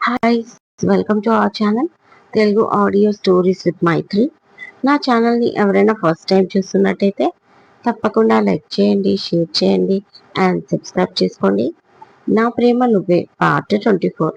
Hi welcome to our channel Telugu audio stories with Maitri నా ఛానల్ని ఎవరైనా first time చూస్తున్నట్టయితే తప్పకుండా లైక్ చేయండి షేర్ చేయండి అండ్ సబ్స్క్రైబ్ చేసుకోండి. నా ప్రేమ నువ్వే పార్ట్ ట్వంటీ ఫోర్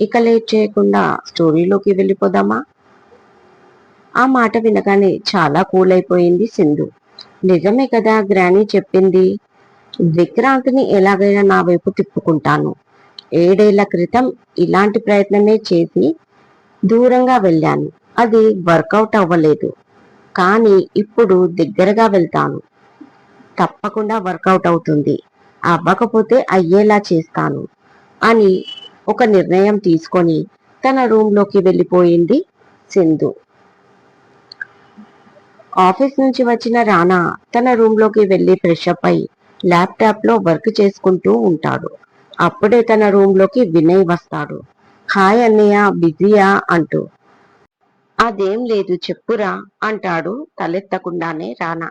ఇక లేట్ చేయకుండా స్టోరీలోకి వెళ్ళిపోదామా? ఆ మాట వినగానే చాలా కూల్ అయిపోయింది సింధు. నిజమే కదా గ్రానీ చెప్పింది విక్రాంత్ని ఎలాగైనా నా వైపు తిప్పుకుంటాను. ఏడేళ్ళ క్రితం ఇలాంటి ప్రయత్నమే చేసి దూరంగా వెళ్ళాను. అది వర్కౌట్ అవ్వలేదు. కానీ ఇప్పుడు దగ్గరగా వెళ్తాను. తప్పకుండా వర్కౌట్ అవుతుంది. అవ్వకపోతే అయ్యేలా చేస్తాను అని ఒక నిర్ణయం తీసుకొని తన రూమ్లోకి వెళ్ళిపోయింది సింధు. ఆఫీస్ నుంచి వచ్చిన రానా తన రూమ్లోకి వెళ్ళి ఫ్రెష్ అప్ అయి ల్యాప్టాప్లో వర్క్ చేసుకుంటూ ఉంటాడు. అప్పుడే తన రూమ్లోకి వినయ్ వస్తాడు. హాయ్ అన్నయ్య బిజీయా? అంటూ. అదేం లేదు చెప్పురా అంటాడు తలెత్తకుండానే రానా.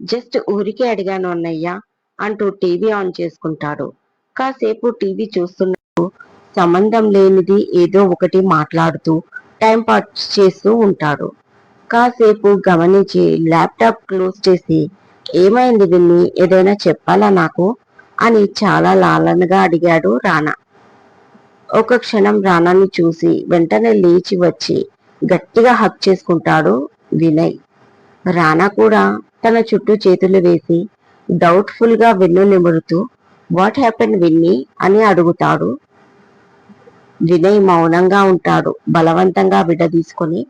జస్ట్ ఊరికే అడిగాను అన్నయ్య అంటూ టీవీ ఆన్ చేసుకుంటాడు. కాసేపు టీవీ చూస్తున్నప్పుడు సంబంధం లేనిది ఏదో ఒకటి మాట్లాడుతూ టైం పాస్ చేస్తూ ఉంటాడు. కాసేపు గమనించి ల్యాప్టాప్ క్లోజ్ చేసి ఏమైంది విన్ని? ఏదైనా చెప్పాలా నాకు? అని చాలా లాలనగా అడిగాడు రానా. ఒక క్షణం రానాని చూసి వెంటనే లేచి వచ్చి గట్టిగా హక్ చేసుకుంటాడు వినయ్. రానా కూడా తన చుట్టూ చేతులు వేసి డౌట్ఫుల్గా వెన్ను నిమురుతూ వాట్ హ్యాపెన్ విన్ని? అని అడుగుతాడు. వినయ్ మౌనంగా ఉంటాడు బలవంతంగా విడదీసుకొని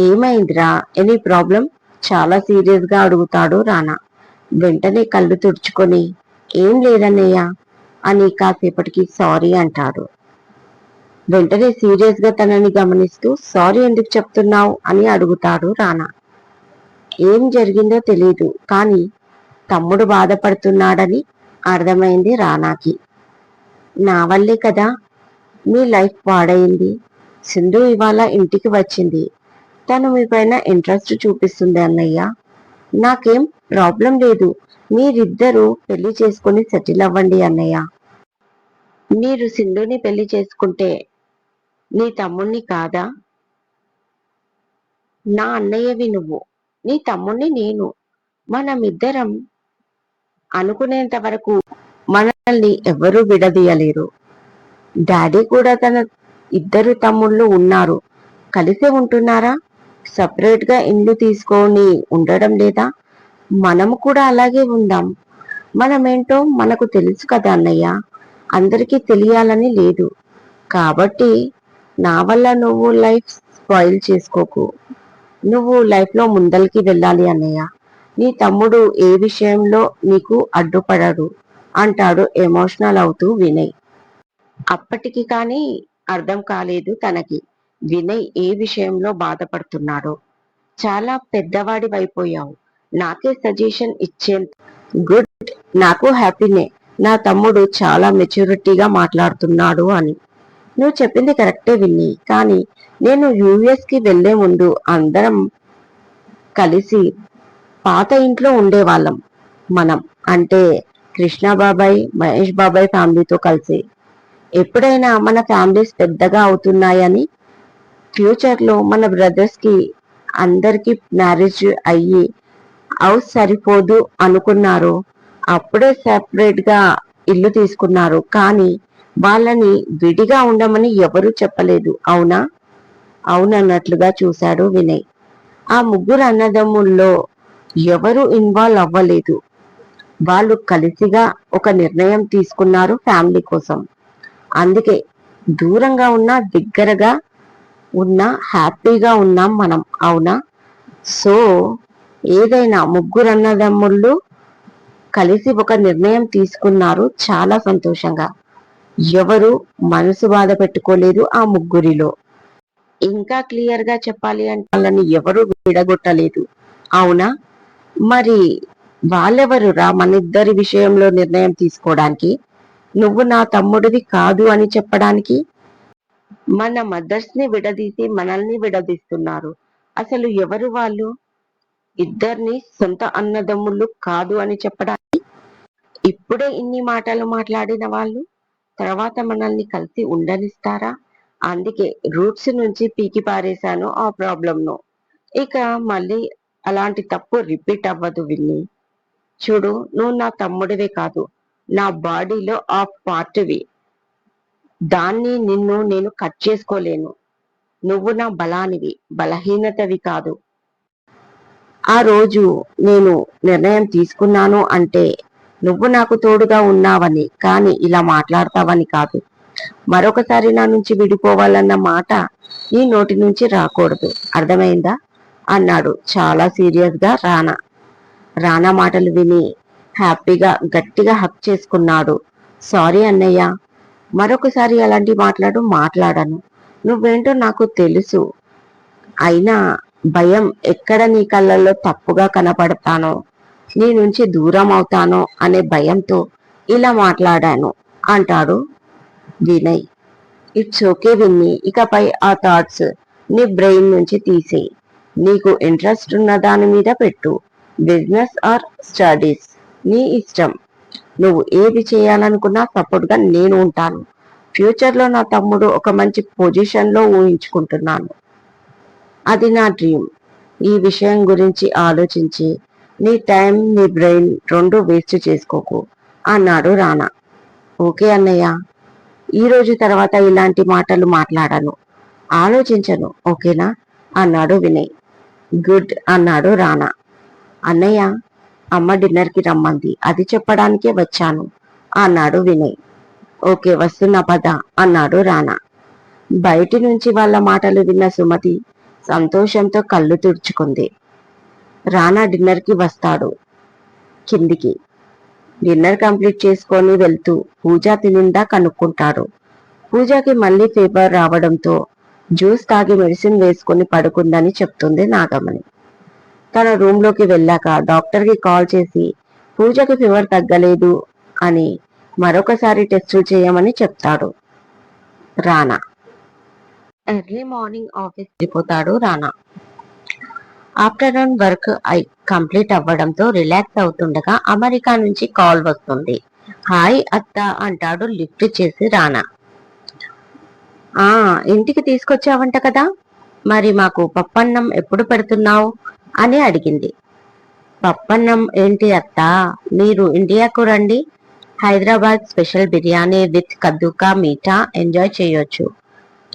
ఏమైందిరా? Any problem? చాలా సీరియస్గా అడుగుతాడు రానా. వెంటనే కళ్ళు తుడుచుకొని ఏం లేదన్నయ్య అని కాసేపటికి సారీ అంటాడు. వెంటనే సీరియస్గా తనని గమనిస్తూ సారీ ఎందుకు చెప్తున్నావు? అని అడుగుతాడు రానా. ఏం జరిగిందో తెలియదు కానీ తమ్ముడు బాధపడుతున్నాడని అర్థమైంది రానాకి. నా వల్లే కదా మీ లైఫ్ పాడైంది. సింధు ఇవాళ ఇంటికి వచ్చింది. తను మీ పైన ఇంట్రెస్ట్ చూపిస్తుంది అన్నయ్య. నాకేం ప్రాబ్లం లేదు. మీరిద్దరూ పెళ్ళి చేసుకుని సెటిల్ అవ్వండి అన్నయ్య. మీరు సింధుని పెళ్ళి చేసుకుంటే నీ తమ్ముణ్ణి కాదా? నా అన్నయ్యవి నువ్వు. నీ తమ్ముణ్ణి నేను. మనమిద్దరం అనుకునేంత వరకు మనల్ని ఎవరూ విడదీయలేరు. డాడీ కూడా తన ఇద్దరు తమ్ముళ్ళు ఉన్నారు. కలిసే ఉంటున్నారా? సపరేట్గా ఇండ్లు ఇల్లు తీసుకొని ఉండడం లేదా? మనము కూడా అలాగే ఉందాం. మనమేంటో మనకు తెలుసు కదా అన్నయ్య. అందరికీ తెలియాలని లేదు. కాబట్టి నా వల్ల నువ్వు లైఫ్ స్పాయిల్ చేసుకోకు. నువ్వు లైఫ్లో ముందరికి వెళ్ళాలి అన్నయ్య. నీ తమ్ముడు ఏ విషయంలో నీకు అడ్డుపడడు అంటాడు ఎమోషనల్ అవుతూ వినయ్. అప్పటికి కానీ అర్థం కాలేదు తనకి. వినయ్ ఏ విషయంలో బాధపడుతున్నాడో. చాలా పెద్దవాడి అయిపోయావు నాకే సజెషన్ ఇచ్చే గుడ్ నాకు హ్యాపీనే. నా తమ్ముడు చాలా మెచ్యూరిటీగా మాట్లాడుతున్నాడు అని. నువ్వు చెప్పింది కరెక్టే విన్ని. కానీ నేను యుఎస్కి వెళ్ళే ముందు అందరం కలిసి పాత ఇంట్లో ఉండేవాళ్ళం. మనం అంటే కృష్ణ బాబాయ్ మహేష్ బాబాయ్ ఫ్యామిలీతో కలిసి. ఎప్పుడైనా మన ఫ్యామిలీస్ పెద్దగా అవుతున్నాయని ఫ్యూచర్లో మన బ్రదర్స్కి అందరికీ అందరికి మ్యారేజ్ అయ్యి హౌస్ సరిపోదు అనుకున్నారు. అప్పుడే సెపరేట్గా ఇల్లు తీసుకున్నారు. కానీ వాళ్ళని విడిగా ఉండమని ఎవరు చెప్పలేదు. అవునా? అవునన్నట్లుగా చూశాడు వినయ్. ఆ ముగ్గురు అన్నదమ్ముల్లో ఎవరు ఇన్వాల్వ్ అవ్వలేదు. వాళ్ళు కలిసిగా ఒక నిర్ణయం తీసుకున్నారు ఫ్యామిలీ కోసం. అందుకే దూరంగా ఉన్న దగ్గరగా ఉన్న హ్యాపీగా ఉన్నాం మనం. అవునా? సో ఏదైనా ముగ్గురు అన్నదమ్ముళ్ళు కలిసి ఒక నిర్ణయం తీసుకున్నారు. చాలా సంతోషంగా. ఎవరు మనసు బాధ పెట్టుకోలేదు ఆ ముగ్గురిలో. ఇంకా క్లియర్గా చెప్పాలి అంటే వాళ్ళని ఎవరు విడగొట్టలేదు. అవునా? మరి వాళ్ళెవరు రా మన ఇద్దరి విషయంలో నిర్ణయం తీసుకోవడానికి? నువ్వు నా తమ్ముడివి కాదు అని చెప్పడానికి? మన మదర్స్ని విడదీసి మనల్ని విడదీస్తున్నారు. అసలు ఎవరు వాళ్ళు? ఇద్దరిని సొంత అన్నదమ్ముళ్ళు కాదు అని చెప్పడానికి ఇప్పుడే ఇన్ని మాటలు మాట్లాడిన వాళ్ళు తర్వాత మనల్ని కలిసి ఉండనిస్తారా? అందుకే రూట్స్ నుంచి పీకి పారేశాను ఆ ప్రాబ్లంను. ఇక మళ్ళీ అలాంటి తప్పు రిపీట్ అవ్వదు విన్ని. చూడు నువ్వు నా తమ్ముడివే కాదు నా బాడీలో ఆ పార్ట్వి. దాన్ని నిన్ను నేను కట్ చేసుకోలేను. నువ్వు నా బలానివి బలహీనతవి కాదు. ఆ రోజు నేను నిర్ణయం తీసుకున్నాను అంటే నువ్వు నాకు తోడుగా ఉన్నావని కానీ ఇలా మాట్లాడతావని కాదు. మరొకసారి నా నుంచి విడిపోవాలన్న మాట నీ నోటి నుంచి రాకూడదు. అర్థమైందా? అన్నాడు చాలా సీరియస్గా రానా. రానా మాటలు విని హ్యాపీగా గట్టిగా హక్ చేసుకున్నాడు. సారీ అన్నయ్య మరొకసారి అలాంటి మాట్లాడు మాట్లాడను. నువ్వేంటో నాకు తెలుసు. అయినా భయం ఎక్కడ నీ కళ్ళల్లో తప్పుగా కనపడతానో నీ నుంచి దూరం అవుతానో అనే భయంతో ఇలా మాట్లాడాను. అంటాడు వినయ్. ఇట్స్ ఓకే విన్ని ఇకపై ఆ థాట్స్ నీ బ్రెయిన్ నుంచి తీసేయి. నీకు ఇంట్రెస్ట్ ఉన్న దాని మీద పెట్టు. బిజినెస్ ఆర్ స్టడీస్ నీ ఇష్టం. నువ్వు ఏది చేయాలనుకున్నా సపోర్ట్గా నేను ఉంటాను. ఫ్యూచర్లో నా తమ్ముడు ఒక మంచి పొజిషన్లో ఊహించుకుంటున్నాను. అది నా డ్రీమ్ ఈ విషయం గురించి ఆలోచించి నీ టైం నీ బ్రెయిన్ రెండు వేస్ట్ చేసుకోకు అన్నాడు రానా. ఓకే అన్నయ్య. ఈ రోజు తర్వాత ఇలాంటి మాటలు మాట్లాడను. ఆలోచించను ఓకేనా? అన్నాడు వినయ్. గుడ్ అన్నాడు రానా. అన్నయ్య అమ్మ డిన్నర్కి రమ్మంది. అది చెప్పడానికే వచ్చాను అన్నాడు వినయ్. ఓకే వస్తున్న పద అన్నాడు రానా. బయటి నుంచి వాళ్ళ మాటలు విన్న సుమతి సంతోషంతో కళ్ళు తుడుచుకుంది. రానా డిన్నర్కి వస్తాడు. కిందికి. డిన్నర్ కంప్లీట్ చేసుకొని వెళ్తూ పూజ తినిందా కనుక్కుంటాడు. పూజకి మళ్ళీ ఫీవర్ రావడంతో జ్యూస్ తాగి మెడిసిన్ వేసుకుని పడుకుందని చెప్తుంది నాగమణి. తన రూమ్లోకి వెళ్ళాక డాక్టర్కి కాల్ చేసి పూజకి ఫీవర్ తగ్గలేదు అని మరొకసారి టెస్టులు చేయమని చెప్తాడు రానా. ఎర్లీ మార్నింగ్ ఆఫీస్ వెళ్ళిపోతాడు రానా. ఆఫ్టర్నూన్ వర్క్ కంప్లీట్ అవ్వడంతో రిలాక్స్ అవుతుండగా అమెరికా నుంచి కాల్ వస్తుంది. హాయ్ అత్త అంటాడు లిఫ్ట్ చేసి రానా. ఆ ఇంటికి తీసుకొచ్చావంట కదా? మరి మాకు పప్పన్నం ఎప్పుడు పెడుతున్నావు? అని అడిగింది. పప్పన్నం ఏంటి అత్త? మీరు ఇండియాకు రండి. Hyderabad special biryani with kaddu ka meetha enjoy చేయొచ్చు.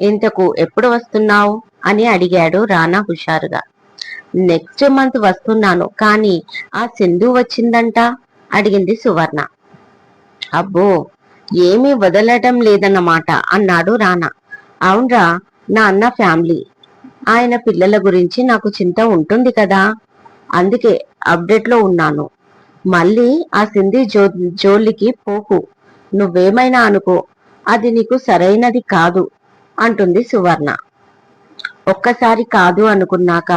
ఇంతకు ఎప్పుడు వస్తున్నావు? అని అడిగాడు రానా హుషారుగా. నెక్స్ట్ మంత్ వస్తున్నాను కానీ ఆ సింధు వచ్చిందంట? అడిగింది సువర్ణ. అబ్బో ఏమీ వదలటం లేదన్నమాట అన్నాడు రానా. అవునరా నా అన్న ఫ్యామిలీ. ఆయన పిల్లల గురించి నాకు చింత ఉంటుంది కదా? అందుకే అప్డేట్లో ఉన్నాను. మళ్ళీ ఆ సింధి జో జోలికి పోకు. నువ్వేమైనా అనుకో అది నీకు సరైనది కాదు. అంటుంది సువర్ణ. ఒక్కసారి కాదు అనుకున్నాక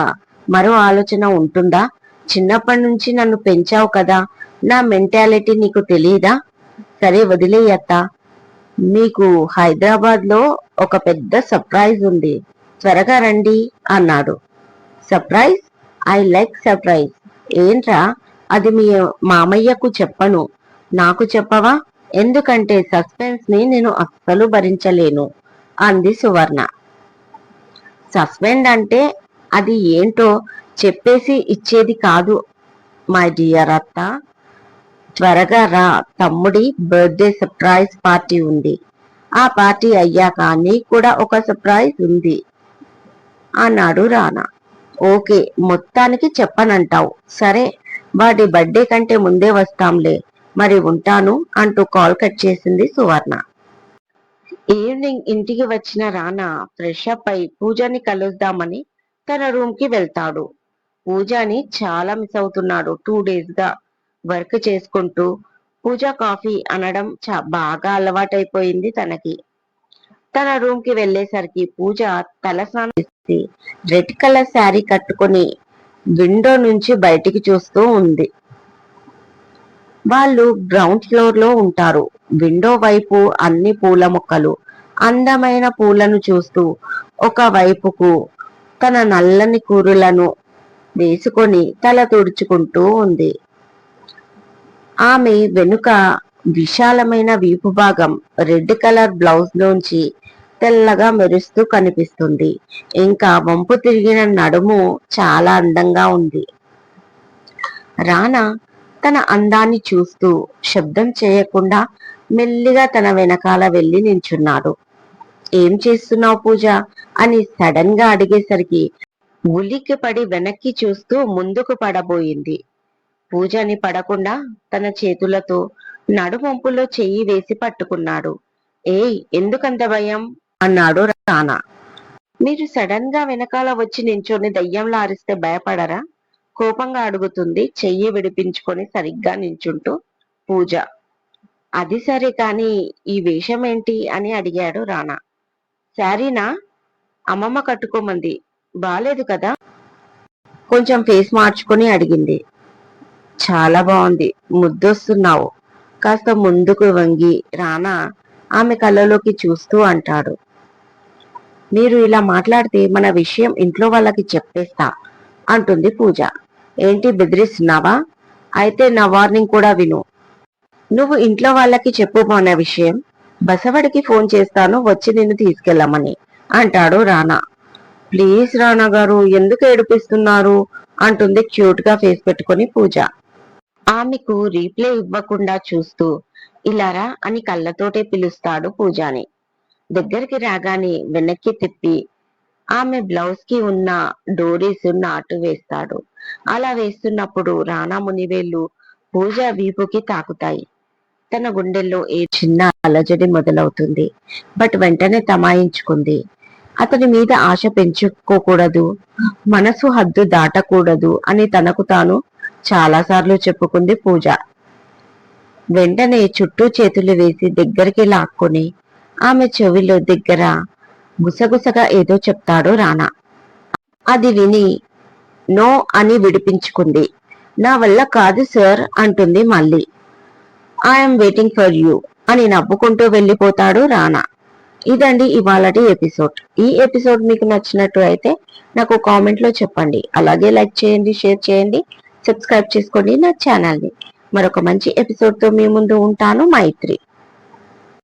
మరో ఆలోచన ఉంటుందా? చిన్నప్పటి నుంచి నన్ను పెంచావు కదా నా మెంటాలిటీ నీకు తెలియదా సరే వదిలేయత్త మీకు హైదరాబాద్లో ఒక పెద్ద సర్ప్రైజ్ ఉంది. త్వరగా రండి అన్నాడు. సర్ప్రైజ్? I like surprise. ఏంట్రా? అది మీ మామయ్యకు చెప్పను. నాకు చెప్పవా? ఎందుకంటే సస్పెన్స్ని నేను అస్సలు భరించలేను. అంది సువర్ణ. సస్పెండ్ అంటే అది ఏంటో చెప్పేసి ఇచ్చేది కాదు మై డియర్ అత్త. త్వరగా రా తమ్ముడి బర్త్డే సర్ప్రైజ్ పార్టీ ఉంది. ఆ పార్టీ అయ్యాక నీకు కూడా ఒక సర్ప్రైజ్ ఉంది అన్నాడు రానా. ఓకే మొత్తానికి చెప్పనంటావు. సరే వాడి బర్త్డే కంటే ముందే వస్తాంలే. మరి ఉంటాను అంటూ కాల్ కట్ చేసింది సువర్ణ. ఈవినింగ్ ఇంటికి వచ్చిన రానా ఫ్రెష్ అప్ అయి పూజని కలుద్దామని తన రూమ్కి వెళ్తాడు. పూజాని చాలా మిస్ అవుతున్నాడు. టూ డేస్గా వర్క్ చేసుకుంటూ పూజ కాఫీ అనడం బాగా అలవాటైపోయింది తనకి. తన రూమ్కి వెళ్ళేసరికి పూజ తలస్నానం రెడ్ కలర్ శారీ కట్టుకొని విండో నుంచి బయటికి చూస్తూ ఉంది. వాళ్ళు గ్రౌండ్ ఫ్లోర్లో ఉంటారు. విండో వైపు అన్ని పూల మొక్కలు అందమైన పూలను చూస్తూ ఒక వైపుకు తన నల్లని కూరులను వేసుకొని తల తుడుచుకుంటూ ఉంది. ఆమె వెనుక విశాలమైన వీపు భాగం రెడ్ కలర్ బ్లౌజ్ లోంచి తెల్లగా మెరుస్తూ కనిపిస్తుంది. ఇంకా వంపు తిరిగిన నడుము చాలా అందంగా ఉంది. రానా తన అందాన్ని చూస్తూ శబ్దం చేయకుండా మెల్లిగా తన వెనకాల వెళ్ళి నించున్నాడు ఏం చేస్తున్నావు పూజ? అని సడన్గా అడిగేసరికి ఉలిక్కి పడి వెనక్కి చూస్తూ ముందుకు పడబోయింది. పూజని పడకుండా తన చేతులతో నడుమొంపులో చెయ్యి వేసి పట్టుకున్నాడు. ఏయ్ ఎందుకంత భయం? అన్నాడు రానా. మీరు సడన్గా వెనకాల వచ్చి నించొని దయ్యంలా అరిస్తే భయపడరా? కోపంగా అడుగుతుంది చెయ్యి విడిపించుకొని సరిగ్గా నించుంటూ పూజ. అది సరే కాని ఈ వేషం ఏంటి అని అడిగాడు రానా శారీనా? అమ్మమ్మ కట్టుకోమంది. బాలేదు కదా? కొంచెం ఫేస్ మార్చుకొని అడిగింది. చాలా బాగుంది. ముద్దొస్తున్నావు. కాస్త ముందుకు వంగి రానా ఆమె కళ్ళలోకి చూస్తూ అంటాడు. మీరు ఇలా మాట్లాడితే మన విషయం ఇంట్లో వాళ్ళకి చెప్పేస్తా అంటుంది పూజ. ఏంటి బెదిరిస్తున్నావా? అయితే నా వార్నింగ్ కూడా విను. నువ్వు ఇంట్లో వాళ్ళకి చెప్పు విషయం? బసవడికి ఫోన్ చేస్తాను వచ్చి నిన్ను తీసుకెళ్ళమని. అంటాడు రానా. ప్లీజ్ రానా గారు ఎందుకు ఏడిపిస్తున్నారు? అంటుంది క్యూట్గా ఫేస్ పెట్టుకుని పూజ. ఆమెకు రీప్లే ఇవ్వకుండా చూస్తూ ఇలారా అని కళ్ళతోటే పిలుస్తాడు పూజాని. దగ్గరికి రాగానే వెనక్కి తిప్పి ఆమె బ్లౌజ్కి ఉన్న డోరీస్ నాటు వేస్తాడు. అలా వేస్తున్నప్పుడు రానా మునివేళ్ళు పూజ వీపుకి తాకుతాయి. తన గుండెల్లో ఏ చిన్న అలజడి మొదలవుతుంది. బట్ వెంటనే తమాయించుకుంది. అతని మీద ఆశ పెంచుకోకూడదు. మనసు హద్దు దాటకూడదు అని తనకు తాను చాలాసార్లు చెప్పుకుంది పూజ. వెంటనే చుట్టూ చేతులు వేసి దగ్గరికి లాక్కొని ఆమె చెవిలో దగ్గర గుసగుసగా ఏదో చెప్తాడు రానా. అది విని నో అని విడిపించుకుంది. నా వల్ల కాదు సార్ అంటుంది మళ్ళీ. ఐఎమ్ వెయిటింగ్ ఫర్ యూ అని నవ్వుకుంటూ వెళ్ళిపోతాడు రానా. ఇదండి ఇవాళటి ఎపిసోడ్. ఈ ఎపిసోడ్ మీకు నచ్చినట్టు అయితే నాకు కామెంట్లో చెప్పండి. అలాగే లైక్ చేయండి షేర్ చేయండి సబ్స్క్రైబ్ చేసుకోండి నా ఛానల్ని. మరొక మంచి ఎపిసోడ్తో మీ ముందు ఉంటాను మైత్రి.